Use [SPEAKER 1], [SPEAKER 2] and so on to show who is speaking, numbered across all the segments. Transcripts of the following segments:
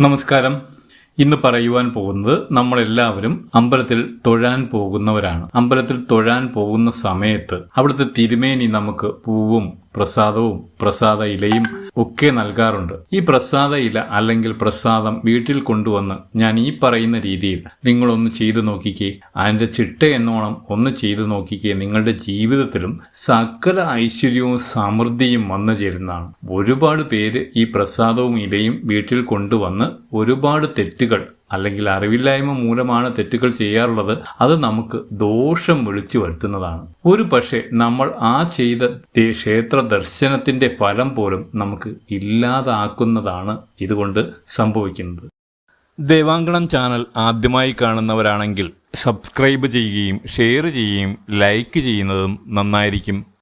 [SPEAKER 1] നമസ്കാരം. ഇന്ന് പറയുവാൻ പോകുന്നത് നമ്മളെല്ലാവരും അമ്പലത്തിൽ തൊഴാൻ പോകുന്നവരാണ്. അമ്പലത്തിൽ തൊഴാൻ പോകുന്ന സമയത്ത് അവിടുത്തെ തിരുമേനി നമുക്ക് പൂവും പ്രസാദവും പ്രസാദ ഇലയും ഒക്കെ നൽകാറുണ്ട്. ഈ പ്രസാദ ഇല അല്ലെങ്കിൽ പ്രസാദം വീട്ടിൽ കൊണ്ടുവന്ന് ഞാൻ ഈ പറയുന്ന രീതിയിൽ നിങ്ങളൊന്ന് ചെയ്തു നോക്കിക്കേ. അതിന്റെ ചിട്ട എന്നോണം ഒന്ന് ചെയ്തു നോക്കിക്കേ. നിങ്ങളുടെ ജീവിതത്തിലും സകല ഐശ്വര്യവും സമൃദ്ധിയും വന്നു ചേരുന്നതാണ്. ഒരുപാട് പേര് ഈ പ്രസാദവും ഇലയും വീട്ടിൽ കൊണ്ടുവന്ന് ഒരുപാട് തെറ്റുകൾ അല്ലെങ്കിൽ അറിവില്ലായ്മ മൂലമാണ് തെറ്റുകൾ ചെയ്യാറുള്ളത് അത് നമുക്ക് ദോഷം വിളിച്ചു വരുത്തുന്നതാണ്. ഒരു പക്ഷേ നമ്മൾ ആ ചെയ്ത ക്ഷേത്ര ദർശനത്തിന്റെ ഫലം പോലും നമുക്ക് ഇല്ലാതാക്കുന്നതാണ് ഇതുകൊണ്ട് സംഭവിക്കുന്നത്. ദേവാങ്കണം ചാനൽ ആദ്യമായി കാണുന്നവരാണെങ്കിൽ സബ്സ്ക്രൈബ് ചെയ്യുകയും ഷെയർ ചെയ്യുകയും ലൈക്ക് ചെയ്യുന്നതും നന്നായിരിക്കും.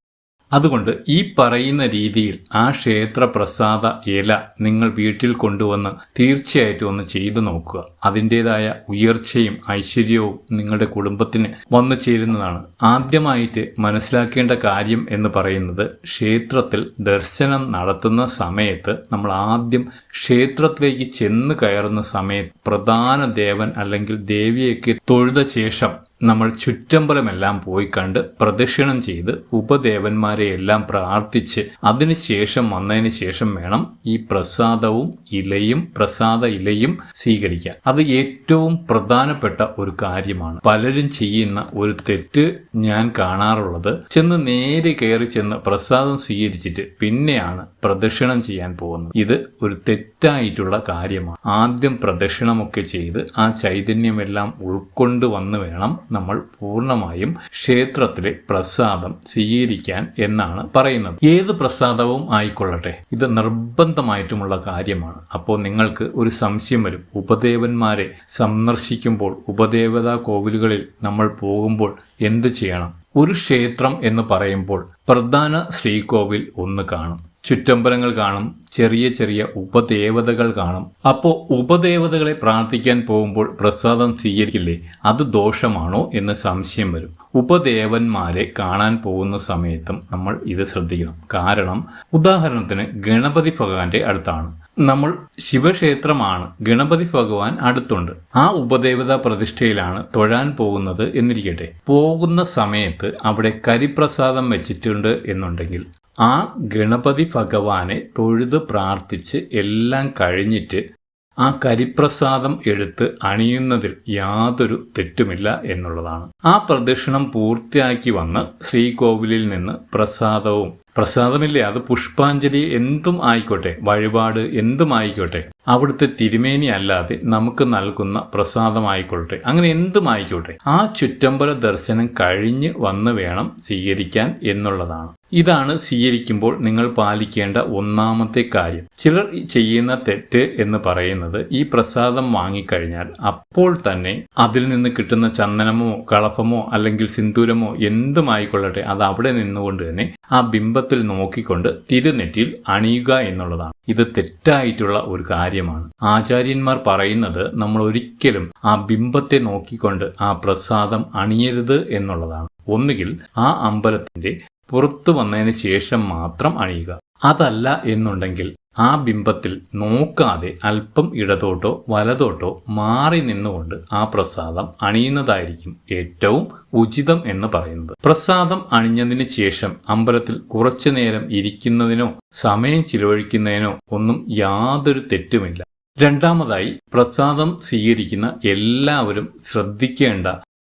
[SPEAKER 1] അതുകൊണ്ട് ഈ പറയുന്ന രീതിയിൽ ആ ക്ഷേത്ര പ്രസാദ ഇല നിങ്ങൾ വീട്ടിൽ കൊണ്ടുവന്ന് തീർച്ചയായിട്ടും ഒന്ന് ചെയ്തു നോക്കുക. അതിന്റെതായ ഉയർച്ചയും ഐശ്വര്യവും നിങ്ങളുടെ കുടുംബത്തിന് വന്നു ചേരുന്നതാണ്. ആദ്യമായിട്ട് മനസ്സിലാക്കേണ്ട കാര്യം എന്ന് പറയുന്നത് ക്ഷേത്രത്തിൽ ദർശനം നടത്തുന്ന സമയത്ത് നമ്മൾ ആദ്യം ക്ഷേത്രത്തിലേക്ക് ചെന്ന് കയറുന്ന സമയത്ത് പ്രധാന ദേവൻ അല്ലെങ്കിൽ ദേവിയൊക്കെ തൊഴുത ശേഷം നമ്മൾ ചുറ്റമ്പലമെല്ലാം പോയി കണ്ട് പ്രദക്ഷിണം ചെയ്ത് ഉപദേവന്മാരെ എല്ലാം പ്രാർത്ഥിച്ച് അതിനുശേഷം വന്നതിന് ശേഷം വേണം ഈ പ്രസാദവും ഇലയും പ്രസാദ ഇലയും സ്വീകരിക്കാൻ. അത് ഏറ്റവും പ്രധാനപ്പെട്ട ഒരു കാര്യമാണ്. പലരും ചെയ്യുന്ന ഒരു തെറ്റ് ഞാൻ കാണാറുള്ളത്. ചെന്ന് നേരെ കയറി ചെന്ന് പ്രസാദം സ്വീകരിച്ചിട്ട് പിന്നെയാണ് പ്രദക്ഷിണം ചെയ്യാൻ പോകുന്നത്. ഇത് ഒരു തെറ്റായിട്ടുള്ള കാര്യമാണ്. ആദ്യം പ്രദക്ഷിണമൊക്കെ ചെയ്ത് ആ ചൈതന്യമെല്ലാം ഉൾക്കൊണ്ട് വന്ന് വേണം നമ്മൾ പൂർണമായും ക്ഷേത്രത്തിലെ പ്രസാദം സ്വീകരിക്കാൻ എന്നാണ് പറയുന്നത്. ഏത് പ്രസാദവും ആയിക്കൊള്ളട്ടെ. ഇത് നിർബന്ധമായിട്ടുമുള്ള കാര്യമാണ്. അപ്പോൾ നിങ്ങൾക്ക് ഒരു സംശയം വരും. ഉപദേവന്മാരെ സന്ദർശിക്കുമ്പോൾ ഉപദേവതാ കോവിലുകളിൽ നമ്മൾ പോകുമ്പോൾ എന്ത് ചെയ്യണം? ഒരു ക്ഷേത്രം എന്ന് പറയുമ്പോൾ പ്രധാന ശ്രീകോവിൽ ഒന്ന് കാണും. ചുറ്റമ്പലങ്ങൾ കാണും ചെറിയ ചെറിയ ഉപദേവതകൾ കാണും. അപ്പോൾ ഉപദേവതകളെ പ്രാർത്ഥിക്കാൻ പോകുമ്പോൾ പ്രസാദം സ്വീകരിക്കില്ലേ? അത് ദോഷമാണോ എന്ന് സംശയം വരും. ഉപദേവന്മാരെ കാണാൻ പോകുന്ന സമയത്തും നമ്മൾ ഇത് ശ്രദ്ധിക്കണം. കാരണം ഉദാഹരണത്തിന് ഗണപതി ഭഗവാന്റെ അടുത്താണ്. നമ്മൾ ശിവക്ഷേത്രമാണ് ഗണപതി ഭഗവാൻ അടുത്തുണ്ട്. ആ ഉപദേവത പ്രതിഷ്ഠയിലാണ് തൊഴാൻ പോകുന്നത് എന്നിരിക്കട്ടെ. പോകുന്ന സമയത്ത് അവിടെ കരിപ്രസാദം വെച്ചിട്ടുണ്ട് എന്നുണ്ടെങ്കിൽ ആ ഗണപതി ഭഗവാനെ തൊഴുത് പ്രാർത്ഥിച്ച് എല്ലാം കഴിഞ്ഞിട്ട് ആ കരിപ്രസാദം എടുത്ത് അണിയുന്നതിൽ യാതൊരു തെറ്റുമില്ല എന്നുള്ളതാണ്. ആ പ്രദക്ഷിണം പൂർത്തിയാക്കി വന്ന് ശ്രീകോവിലിൽ നിന്ന് പ്രസാദവും പ്രസാദമില്ലേ? അത് പുഷ്പാഞ്ജലി എന്തും ആയിക്കോട്ടെ വഴിപാട് എന്തും ആയിക്കോട്ടെ അവിടുത്തെ തിരുമേനി അല്ലാതെ നമുക്ക് നൽകുന്ന പ്രസാദമായിക്കൊള്ളട്ടെ. അങ്ങനെ എന്തും ആയിക്കോട്ടെ ആ ചുറ്റമ്പല ദർശനം കഴിഞ്ഞ് വന്ന് വേണം സ്വീകരിക്കാൻ എന്നുള്ളതാണ്. ഇതാണ് സ്വീകരിക്കുമ്പോൾ നിങ്ങൾ പാലിക്കേണ്ട ഒന്നാമത്തെ കാര്യം. ചിലർ ചെയ്യുന്ന തെറ്റ് എന്ന് പറയുന്നത് ഈ പ്രസാദം വാങ്ങിക്കഴിഞ്ഞാൽ അപ്പോൾ തന്നെ അതിൽ നിന്ന് കിട്ടുന്ന ചന്ദനമോ കളഫമോ അല്ലെങ്കിൽ സിന്ദൂരമോ എന്തുമായിക്കൊള്ളട്ടെ അത് അവിടെ നിന്നുകൊണ്ട് തന്നെ ആ ബിംബത്തിൽ നോക്കിക്കൊണ്ട് തിരുനെറ്റിയിൽ അണിയുക എന്നുള്ളതാണ്. ഇത് തെറ്റായിട്ടുള്ള ഒരു കാര്യമാണ്. ആചാര്യന്മാർ പറയുന്നത് നമ്മൾ ഒരിക്കലും ആ ബിംബത്തെ നോക്കിക്കൊണ്ട് ആ പ്രസാദം അണിയരുത് എന്നുള്ളതാണ്. ഒന്നുകിൽ ആ അമ്പലത്തിന്റെ പുറത്തു വന്നതിന് ശേഷം മാത്രം അണിയുക. അതല്ല എന്നുണ്ടെങ്കിൽ ആ ബിംബത്തിൽ നോക്കാതെ അല്പം ഇടതോട്ടോ വലതോട്ടോ മാറി നിന്നുകൊണ്ട് ആ പ്രസാദം അണിയുന്നതായിരിക്കും ഏറ്റവും ഉചിതം എന്ന് പറയുന്നത്. പ്രസാദം അണിഞ്ഞതിന് ശേഷം അമ്പലത്തിൽ കുറച്ചു നേരം ഇരിക്കുന്നതിനോ സമയം ചിലവഴിക്കുന്നതിനോ ഒന്നും യാതൊരു തെറ്റുമില്ല. രണ്ടാമതായി പ്രസാദം സ്വീകരിക്കുന്ന എല്ലാവരും ശ്രദ്ധിക്കേണ്ട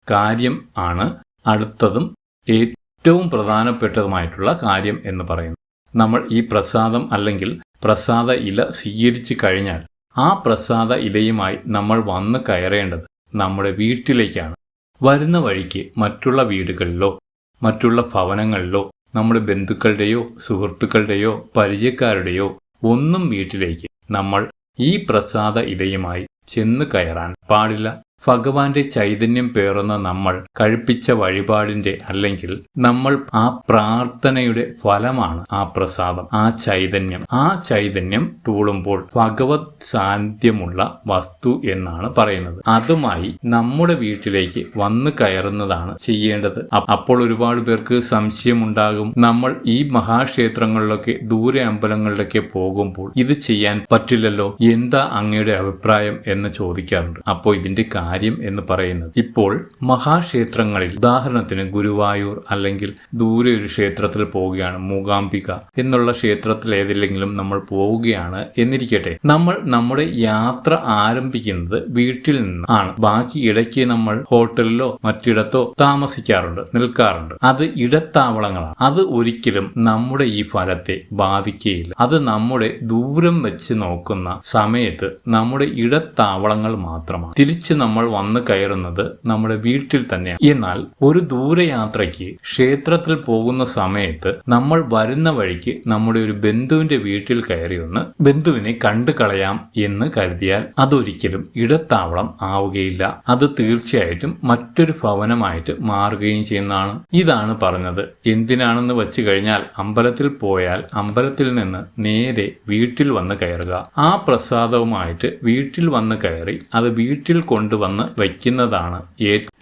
[SPEAKER 1] കാര്യം ആണ് അടുത്തതും ഏറ്റവും പ്രധാനപ്പെട്ടതുമായിട്ടുള്ള കാര്യം എന്ന് പറയുന്നത്. നമ്മൾ ഈ പ്രസാദം അല്ലെങ്കിൽ പ്രസാദ ഇല സ്വീകരിച്ചു കഴിഞ്ഞാൽ ആ പ്രസാദ ഇലയുമായി നമ്മൾ വന്ന് കയറേണ്ടത് നമ്മുടെ വീട്ടിലേക്കാണ്. വരുന്ന വഴിക്ക് മറ്റുള്ള വീടുകളിലോ മറ്റുള്ള ഭവനങ്ങളിലോ നമ്മുടെ ബന്ധുക്കളുടെയോ സുഹൃത്തുക്കളുടെയോ പരിചയക്കാരുടെയോ ഒന്നും വീട്ടിലേക്ക് നമ്മൾ ഈ പ്രസാദ ഇലയുമായി ചെന്ന് കയറാൻ പാടില്ല. ഭഗവാന്റെ ചൈതന്യം പേറുന്ന നമ്മൾ കഴിപ്പിച്ച വഴിപാടിന്റെ അല്ലെങ്കിൽ നമ്മൾ ആ പ്രാർത്ഥനയുടെ ഫലമാണ് ആ പ്രസാദം ആ ചൈതന്യം. ആ ചൈതന്യം തൂളുമ്പോൾ ഭഗവത് സാന്നിധ്യമുള്ള വസ്തു എന്നാണ് പറയുന്നത്. അതുമായി നമ്മുടെ വീട്ടിലേക്ക് വന്നു കയറുന്നതാണ് ചെയ്യേണ്ടത്. അപ്പോൾ ഒരുപാട് പേർക്ക് സംശയമുണ്ടാകും. നമ്മൾ ഈ മഹാക്ഷേത്രങ്ങളിലൊക്കെ ദൂരെ അമ്പലങ്ങളിലൊക്കെ പോകുമ്പോൾ ഇത് ചെയ്യാൻ പറ്റില്ലല്ലോ എന്താ അങ്ങയുടെ അഭിപ്രായം എന്ന് ചോദിക്കാറുണ്ട്. അപ്പോൾ ഇതിന്റെ എന്ന് പറയുന്നത്. ഇപ്പോൾ മഹാക്ഷേത്രങ്ങളിൽ ഉദാഹരണത്തിന് ഗുരുവായൂർ അല്ലെങ്കിൽ ദൂരെ ഒരു ക്ഷേത്രത്തിൽ പോവുകയാണ് മൂകാംബിക എന്നുള്ള ക്ഷേത്രത്തിൽ ഏതില്ലെങ്കിലും നമ്മൾ പോവുകയാണ് എന്നിരിക്കട്ടെ. നമ്മൾ നമ്മുടെ യാത്ര ആരംഭിക്കുന്നത് വീട്ടിൽ നിന്ന് ആണ്. ബാക്കി ഇടയ്ക്ക് നമ്മൾ ഹോട്ടലിലോ മറ്റിടത്തോ താമസിക്കാറുണ്ട് നിൽക്കാറുണ്ട്. അത് ഇടത്താവളങ്ങളാണ്. അത് ഒരിക്കലും നമ്മുടെ ഈ ഫലത്തെ ബാധിക്കുകയില്ല അത് നമ്മുടെ ദൂരം വെച്ച് നോക്കുന്ന സമയത്ത് നമ്മുടെ ഇടത്താവളങ്ങൾ മാത്രമാണ്. തിരിച്ച് നമ്മൾ വന്നു കയറുന്നത് നമ്മുടെ വീട്ടിൽ തന്നെയാണ്. എന്നാൽ ഒരു ദൂരയാത്രയ്ക്ക് ക്ഷേത്രത്തിൽ പോകുന്ന സമയത്ത് നമ്മൾ വരുന്ന വഴിക്ക് നമ്മുടെ ഒരു ബന്ധുവിന്റെ വീട്ടിൽ കയറി ഒന്ന് ബന്ധുവിനെ കണ്ടു കളയാം എന്ന് കരുതിയാൽ അതൊരിക്കലും ഇടത്താവളം ആവുകയില്ല. അത് തീർച്ചയായിട്ടും മറ്റൊരു ഭവനമായിട്ട് മാറുകയും ചെയ്യുന്നതാണ്. ഇതാണ് പറഞ്ഞത്. എന്തിനാണെന്ന് വെച്ച് കഴിഞ്ഞാൽ അമ്പലത്തിൽ പോയാൽ അമ്പലത്തിൽ നിന്ന് നേരെ വീട്ടിൽ വന്ന് കയറുക. ആ പ്രസാദവുമായിട്ട് വീട്ടിൽ വന്ന് കയറി അത് വീട്ടിൽ കൊണ്ടുവന്ന് വയ്ക്കുന്നതാണ്.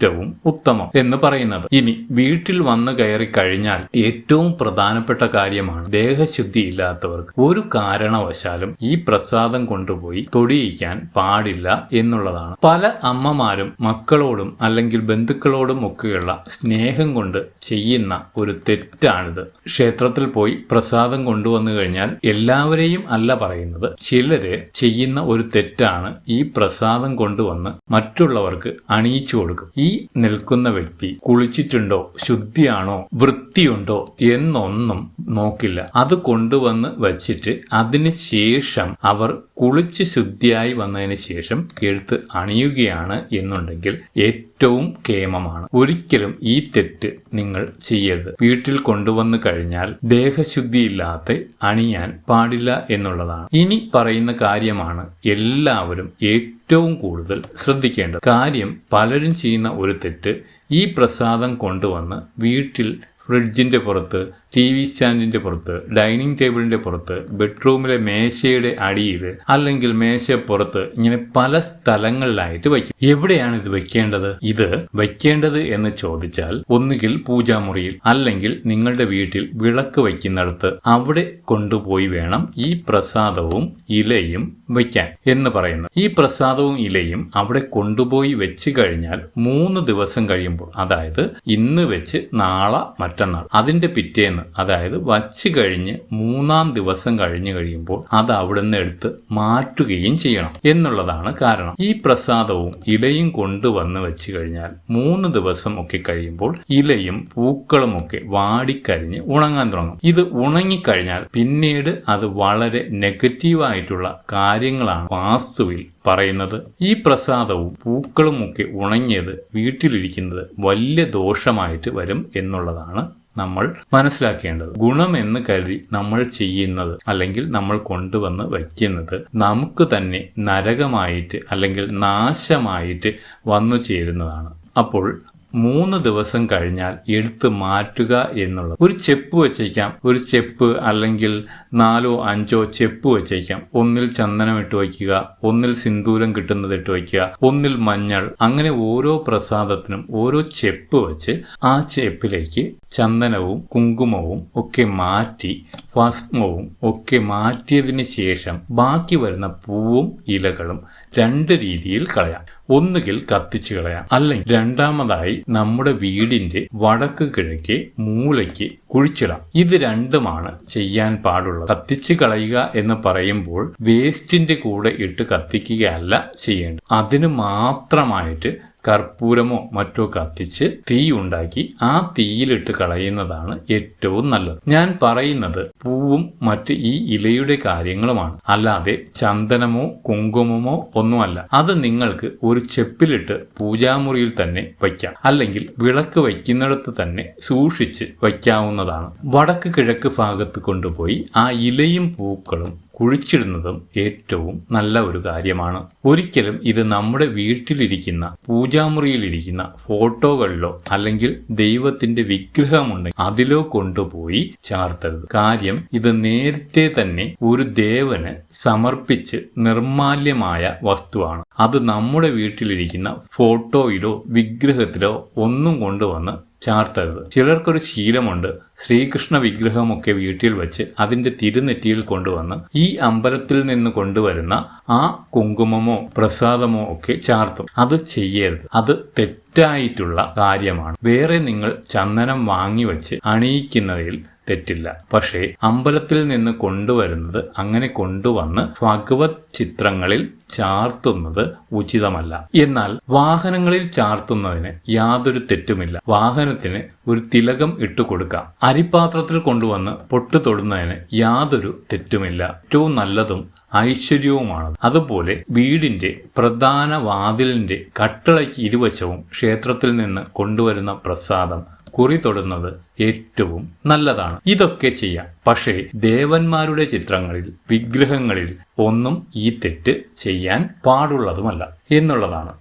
[SPEAKER 1] ഏറ്റവും ഉത്തമം എന്ന് പറയുന്നത്. ഇനി വീട്ടിൽ വന്നു കയറി കഴിഞ്ഞാൽ ഏറ്റവും പ്രധാനപ്പെട്ട കാര്യമാണ് ദേഹശുദ്ധി ഇല്ലാത്തവർക്ക് ഒരു കാരണവശാലും ഈ പ്രസാദം കൊണ്ടുപോയി തൊടിയിക്കാൻ പാടില്ല എന്നുള്ളതാണ്. പല അമ്മമാരും മക്കളോടും അല്ലെങ്കിൽ ബന്ധുക്കളോടും ഒക്കെയുള്ള സ്നേഹം കൊണ്ട് ചെയ്യുന്ന ഒരു തെറ്റാണിത്. ക്ഷേത്രത്തിൽ പോയി പ്രസാദം കൊണ്ടുവന്നു കഴിഞ്ഞാൽ എല്ലാവരെയും അല്ല പറയുന്നത്. ചിലര് ചെയ്യുന്ന ഒരു തെറ്റാണ് ഈ പ്രസാദം കൊണ്ടുവന്ന് മറ്റുള്ളവർക്ക് അണിയിച്ചു കൊടുക്കും. ഈ നിൽക്കുന്ന വ്യക്തി കുളിച്ചിട്ടുണ്ടോ ശുദ്ധിയാണോ വൃത്തിയുണ്ടോ എന്നൊന്നും നോക്കില്ല. അത് കൊണ്ടുവന്ന് വച്ചിട്ട് അതിന് ശേഷം അവർ കുളിച്ച് ശുദ്ധിയായി വന്നതിന് ശേഷം എഴുത്ത് അണിയുകയാണ് എന്നുണ്ടെങ്കിൽ ഏറ്റവും കേമമാണ്. ഒരിക്കലും ഈ തെറ്റ് നിങ്ങൾ ചെയ്യരുത്. വീട്ടിൽ കൊണ്ടുവന്നു കഴിഞ്ഞാൽ ദേഹശുദ്ധിയില്ലാത്ത അണിയാൻ പാടില്ല എന്നുള്ളതാണ്. ഇനി പറയുന്ന കാര്യമാണ് എല്ലാവരും ഏറ്റവും കൂടുതൽ ശ്രദ്ധിക്കേണ്ടത്. കാര്യം പലരും ചെയ്യുന്ന ഒരു തെറ്റ് ഈ പ്രസാദം കൊണ്ടുവന്ന് വീട്ടിൽ ഫ്രിഡ്ജിന്റെ പുറത്ത് ടി വി സ്റ്റാൻഡിന്റെ പുറത്ത് ഡൈനിങ് ടേബിളിന്റെ പുറത്ത് ബെഡ്റൂമിലെ മേശയുടെ അടിയിൽ അല്ലെങ്കിൽ മേശപ്പുറത്ത് ഇങ്ങനെ പല സ്ഥലങ്ങളിലായിട്ട് വയ്ക്കും. എവിടെയാണ് ഇത് വെക്കേണ്ടത് ഇത് വെക്കേണ്ടത് എന്ന് ചോദിച്ചാൽ ഒന്നുകിൽ പൂജാമുറിയിൽ അല്ലെങ്കിൽ നിങ്ങളുടെ വീട്ടിൽ വിളക്ക് വയ്ക്കുന്നിടത്ത് അവിടെ കൊണ്ടുപോയി വേണം ഈ പ്രസാദവും ഇലയും വയ്ക്കാൻ എന്ന് പറയുന്നു ഈ പ്രസാദവും ഇലയും അവിടെ കൊണ്ടുപോയി വെച്ച് കഴിഞ്ഞാൽ മൂന്ന് ദിവസം കഴിയുമ്പോൾ അതായത് ഇന്ന് വെച്ച് നാളെ മറ്റന്നാൾ അതിന്റെ പിറ്റേന്ന് അതായത് വച്ച് കഴിഞ്ഞ് മൂന്നാം ദിവസം കഴിഞ്ഞു കഴിയുമ്പോൾ അത് അവിടുന്ന് എടുത്ത് മാറ്റുകയും ചെയ്യണം എന്നുള്ളതാണ് കാരണം. ഈ പ്രസാദവും ഇലയും കൊണ്ടുവന്ന് വെച്ച് കഴിഞ്ഞാൽ മൂന്ന് ദിവസം ഒക്കെ കഴിയുമ്പോൾ ഇലയും പൂക്കളും ഒക്കെ വാടിക്കരിഞ്ഞ് ഉണങ്ങാൻ തുടങ്ങും. ഇത് ഉണങ്ങിക്കഴിഞ്ഞാൽ പിന്നീട് അത് വളരെ നെഗറ്റീവായിട്ടുള്ള കാര്യങ്ങളാണ് വാസ്തുവിൽ പറയുന്നത്. ഈ പ്രസാദവും പൂക്കളും ഒക്കെ ഉണങ്ങിയത് വീട്ടിലിരിക്കുന്നത് വലിയ ദോഷമായിട്ട് വരും എന്നുള്ളതാണ് നമ്മൾ മനസ്സിലാക്കേണ്ടത്. ഗുണം എന്ന് കരുതി നമ്മൾ ചെയ്യുന്നത് അല്ലെങ്കിൽ നമ്മൾ കൊണ്ടുവന്ന് വയ്ക്കുന്നത് നമുക്ക് തന്നെ നരകമായിട്ട് അല്ലെങ്കിൽ നാശമായിട്ട് വന്നു ചേരുന്നതാണ്. അപ്പോൾ മൂന്ന് ദിവസം കഴിഞ്ഞാൽ എടുത്ത് മാറ്റുക എന്നുള്ളത്. ഒരു ചെപ്പ് വെച്ചേക്കാം. ഒരു ചെപ്പ് അല്ലെങ്കിൽ നാലോ അഞ്ചോ ചെപ്പ് വെച്ചേക്കാം. ഒന്നിൽ ചന്ദനം ഇട്ട് വയ്ക്കുക ഒന്നിൽ സിന്ദൂരം കിട്ടുന്നത് ഇട്ട് വയ്ക്കുക ഒന്നിൽ മഞ്ഞൾ. അങ്ങനെ ഓരോ പ്രസാദത്തിനും ഓരോ ചെപ്പ് വെച്ച് ആ ചെപ്പിലേക്ക് ചന്ദനവും കുങ്കുമവും ഒക്കെ മാറ്റി ഭസ്മവും ഒക്കെ മാറ്റിയതിന് ശേഷം ബാക്കി വരുന്ന പൂവും ഇലകളും രണ്ട് രീതിയിൽ കളയാം. ഒന്നുകിൽ കത്തിച്ച് കളയാം. അല്ലെങ്കിൽ രണ്ടാമതായി നമ്മുടെ വീടിന്റെ വടക്ക് കിഴക്ക് മൂലയ്ക്ക് കുഴിച്ചിടാം. ഇത് രണ്ടുമാണ് ചെയ്യാൻ പാടുള്ളത്. കത്തിച്ച് കളയുക എന്ന് പറയുമ്പോൾ വേസ്റ്റിന്റെ കൂടെ ഇട്ട് കത്തിക്കുകയല്ല ചെയ്യേണ്ടത്. അതിന് മാത്രമായിട്ട് കർപ്പൂരമോ മറ്റോ കത്തിച്ച് തീ ഉണ്ടാക്കി ആ തീയിലിട്ട് കളയുന്നതാണ് ഏറ്റവും നല്ലത്. ഞാൻ പറയുന്നത് പൂവും മറ്റ് ഈ ഇലയുടെ കാര്യങ്ങളുമാണ്. അല്ലാതെ ചന്ദനമോ കുങ്കുമമോ ഒന്നുമല്ല. അത് നിങ്ങൾക്ക് ഒരു ചെപ്പിലിട്ട് പൂജാമുറിയിൽ തന്നെ വയ്ക്കാം. അല്ലെങ്കിൽ വിളക്ക് വയ്ക്കുന്നിടത്ത് തന്നെ സൂക്ഷിച്ച് വയ്ക്കാവുന്നതാണ്. വടക്ക് കിഴക്ക് ഭാഗത്ത് കൊണ്ടുപോയി ആ ഇലയും പൂക്കളും കുഴിച്ചിടുന്നതും ഏറ്റവും നല്ല ഒരു കാര്യമാണ്. ഒരിക്കലും ഇത് നമ്മുടെ വീട്ടിലിരിക്കുന്ന പൂജാമുറിയിലിരിക്കുന്ന ഫോട്ടോകളിലോ അല്ലെങ്കിൽ ദൈവത്തിന്റെ വിഗ്രഹമുണ്ടെങ്കിൽ അതിലോ കൊണ്ടുപോയി ചാർത്തരുത്. കാര്യം ഇത് നേരത്തെ തന്നെ ഒരു ദേവന് സമർപ്പിച്ച് നിർമാല്യമായ വസ്തുവാണ്. അത് നമ്മുടെ വീട്ടിലിരിക്കുന്ന ഫോട്ടോയിലോ വിഗ്രഹത്തിലോ ഒന്നും കൊണ്ടുവന്ന് ചാർത്തരുത്. ചിലർക്കൊരു ശീലമുണ്ട്. ശ്രീകൃഷ്ണ വിഗ്രഹമൊക്കെ വീട്ടിൽ വെച്ച് അതിന്റെ തിരുനെറ്റിയിൽ കൊണ്ടുവന്ന് ഈ അമ്പലത്തിൽ നിന്ന് കൊണ്ടുവരുന്ന ആ കുങ്കുമമോ പ്രസാദമോ ഒക്കെ ചാർത്തും. അത് ചെയ്യരുത്. അത് തെറ്റായിട്ടുള്ള കാര്യമാണ്. വേറെ നിങ്ങൾ ചന്ദനം വാങ്ങി വെച്ച് അണിയിക്കുന്നതിൽ തെറ്റില്ല. പക്ഷേ അമ്പലത്തിൽ നിന്ന് കൊണ്ടുവരുന്നത് അങ്ങനെ കൊണ്ടുവന്ന് ഭഗവത് ചിത്രങ്ങളിൽ ചാർത്തുന്നത് ഉചിതമല്ല. എന്നാൽ വാഹനങ്ങളിൽ ചാർത്തുന്നതിന് യാതൊരു തെറ്റുമില്ല. വാഹനത്തിന് ഒരു തിലകം ഇട്ടു കൊടുക്കാം. അരിപ്പാത്രത്തിൽ കൊണ്ടുവന്ന് പൊട്ടു തൊടുന്നതിന് യാതൊരു തെറ്റുമില്ല. ഏറ്റവും നല്ലതും ഐശ്വര്യവുമാണ്. അതുപോലെ വീടിന്റെ പ്രധാന വാതിലിന്റെ കട്ടളയ്ക്ക് ഇരുവശവും ക്ഷേത്രത്തിൽ നിന്ന് കൊണ്ടുവരുന്ന പ്രസാദം. കുറി തൊടുന്നത് ഏറ്റവും നല്ലതാണ്. ഇതൊക്കെ ചെയ്യാം. പക്ഷേ ദേവന്മാരുടെ ചിത്രങ്ങളിൽ വിഗ്രഹങ്ങളിൽ ഒന്നും ഈ തെറ്റ് ചെയ്യാൻ പാടുള്ളതുമല്ല എന്നുള്ളതാണ്.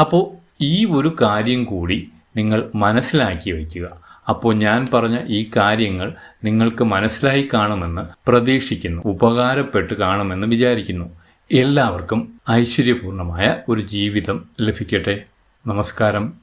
[SPEAKER 1] അപ്പോൾ ഈ ഒരു കാര്യം കൂടി നിങ്ങൾ മനസ്സിലാക്കി വയ്ക്കുക. അപ്പോൾ ഞാൻ പറഞ്ഞ ഈ കാര്യങ്ങൾ നിങ്ങൾക്ക് മനസ്സിലായി കാണുമെന്ന് പ്രതീക്ഷിക്കുന്നു. ഉപകാരപ്പെട്ട് കാണുമെന്ന് വിചാരിക്കുന്നു. എല്ലാവർക്കും ഐശ്വര്യപൂർണമായ ഒരു ജീവിതം ലഭിക്കട്ടെ. നമസ്കാരം.